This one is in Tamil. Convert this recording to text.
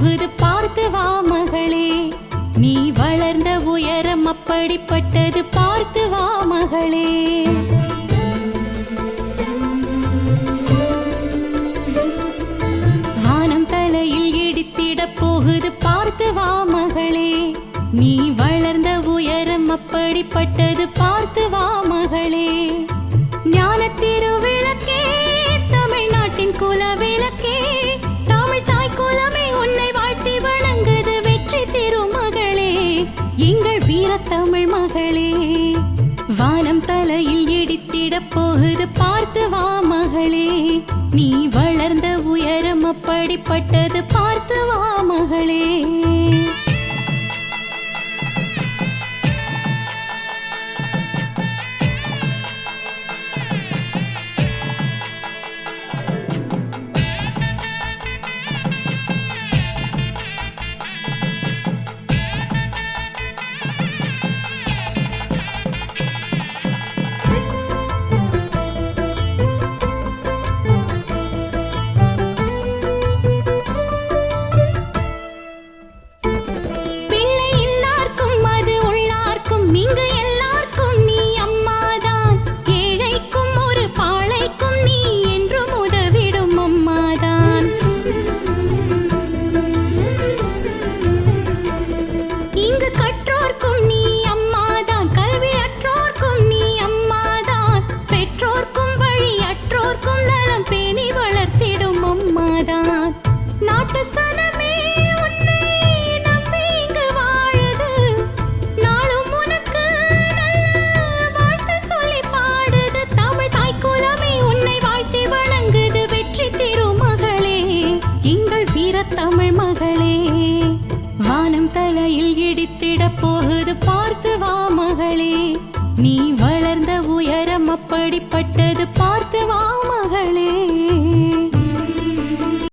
போகுது பார்த்து வா மகளே. நீ வளர்ந்த உயரம் அப்படிப்பட்டது பார்த்து வா மகளே. வானம் தலையில் இடித்திட போகுது பார்த்து வா மகளே. நீ வளர்ந்த உயரம் அப்படிப்பட்டது பார்த்து வா மகளே. ஞானத்திருவே வீரத்தமிழ் மகளே. வானம் தலையில் இடித்திடப் போகுது பார்த்து வா மகளே. நீ வளர்ந்த உயரம் அப்படிப்பட்டது பார்த்து வா மகளே. வீரத்தமிழ் மகளே. வானம் தலையில் இடித்திடப் போகுது. பார்த்து வா மகளே நீ வளர்ந்த உயரம் அப்படிப்பட்டது. பார்த்து வா மகளே.